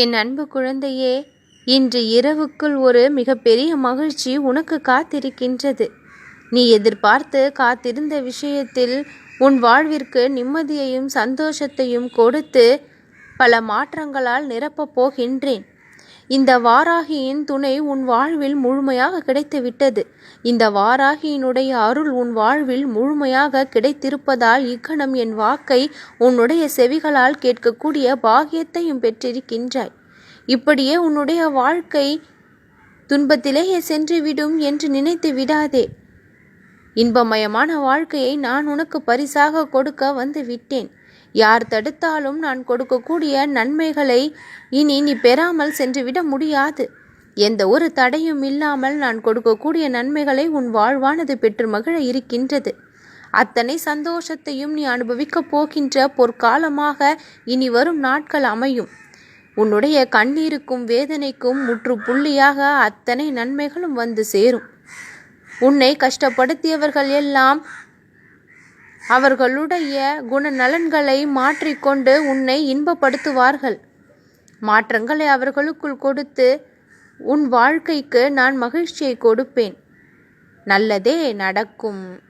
என் அன்பு குழந்தையே இன்று இரவுக்குள் ஒரு மிகப்பெரிய மகிழ்ச்சி உனக்கு காத்திருக்கின்றது. நீ எதிர்பார்த்து காத்திருந்த விஷயத்தில் உன் வாழ்விற்கு நிம்மதியையும் சந்தோஷத்தையும் கொடுத்து பல மாற்றங்களால் நிரப்பப் போகின்றேன். இந்த வாராகியின் துணை உன் வாழ்வில் முழுமையாக கிடைத்துவிட்டது. இந்த வாராகியினுடைய அருள் உன் வாழ்வில் முழுமையாக கிடைத்திருப்பதால் இக்கணம் என் வாக்கை உன்னுடைய செவிகளால் கேட்கக்கூடிய பாகியத்தையும் பெற்றிருக்கின்றாய். இப்படியே உன்னுடைய வாழ்க்கை துன்பத்திலேயே சென்றுவிடும் என்று நினைத்து விடாதே. இன்பமயமான வாழ்க்கையை நான் உனக்கு பரிசாக கொடுக்க வந்து விட்டேன். யார் தடுத்தாலும் நான் கொடுக்கக்கூடிய நன்மைகளை இனி நீ பெறாமல் சென்றுவிட முடியாது. எந்த ஒரு தடையும் இல்லாமல் நான் கொடுக்கக்கூடிய நன்மைகளை உன் வாழ்வானது பெற்று மகிழ இருக்கின்றது. அத்தனை சந்தோஷத்தையும் நீ அனுபவிக்கப் போகின்ற பொற்காலமாக இனி வரும் நாட்கள் அமையும். உன்னுடைய கண்ணீருக்கும் வேதனைக்கும் முற்றுப்புள்ளியாக அத்தனை நன்மைகளும் வந்து சேரும். உன்னை கஷ்டப்படுத்தியவர்கள் எல்லாம் அவர்களுடைய குணநலன்களை மாற்றிக்கொண்டு உன்னை இன்பப்படுத்துவார்கள். மாற்றங்களை அவர்களுக்குள் கொடுத்து உன் வாழ்க்கைக்கு நான் மகிழ்ச்சியை கொடுப்பேன். நல்லதே நடக்கும்.